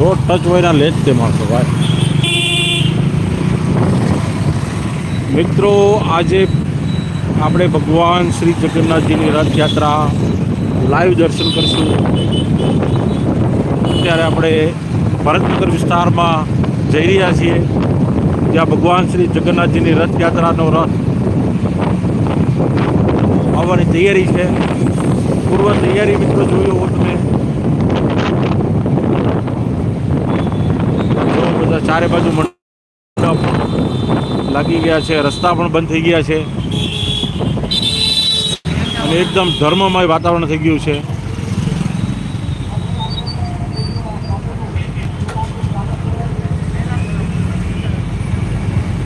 Road touch હોય ના લે જ તે માણસો ભાઈ. મિત્રો, આજે આપણે ભગવાન શ્રી જગન્નાથજીની રથયાત્રા લાઈવ દર્શન કરશું. અત્યારે આપણે ભરતનગર વિસ્તારમાં જઈ રહ્યા છીએ. જ્યાં ભગવાન શ્રી જગન્નાથજીની રથયાત્રાનો રથ આવવાની તૈયારી છે. પૂર્વ તૈયારી મિત્રો જોયો હો તમે જો બધા ચારે બાજુ મંડપ લાગી ગયા છે, રસ્તા પણ બંધ થઈ ગયા છે. અને એકદમ ધર્મમય વાતાવરણ થઈ ગયું છે.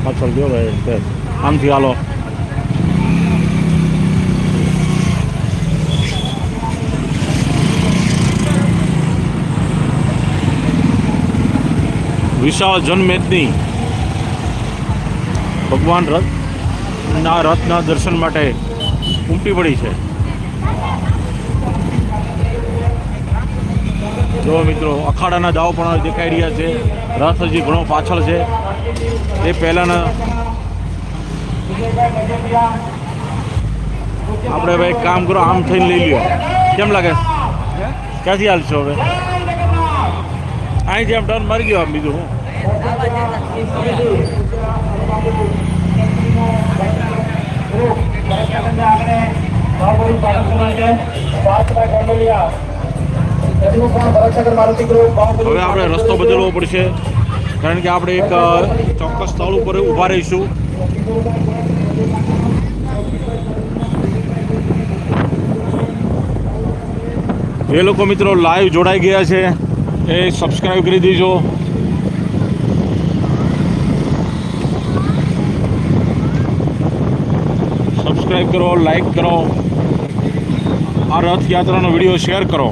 પાછળ જો ભાઈ આમથી હાલો. વિશાળ જનમેદની ભગવાન રથના રથના દર્શન માટે ઉમટી પડી છે. જો મિત્રો, અખાડાના દાવ પણ દેખાઈ રહ્યા છે. રથ હજી ઘણો પાછળ છે. એ પહેલાંના આપણે ભાઈ કામ કરો, આમ થઈને લઈ લ્યો. કેમ લાગે? ક્યાંથી હાલશો હવે? અહીંથી આમ ટર્ન મારી ગયો આમ બીજું હું. હવે આપણે રસ્તો બદલવો પડશે. કારણ કે આપણે એક ચોક્કસ સ્થળ ઉપર ઊભા રહીશું. એ લોકો મિત્રો લાઈવ જોડાઈ ગયા છે. એ સબસ્ક્રાઈબ કરી દેજો. સબસ્ક્રાઈબ કરો લાઈક કરો. આ રથયાત્રાનો વીડિયો શેર કરો.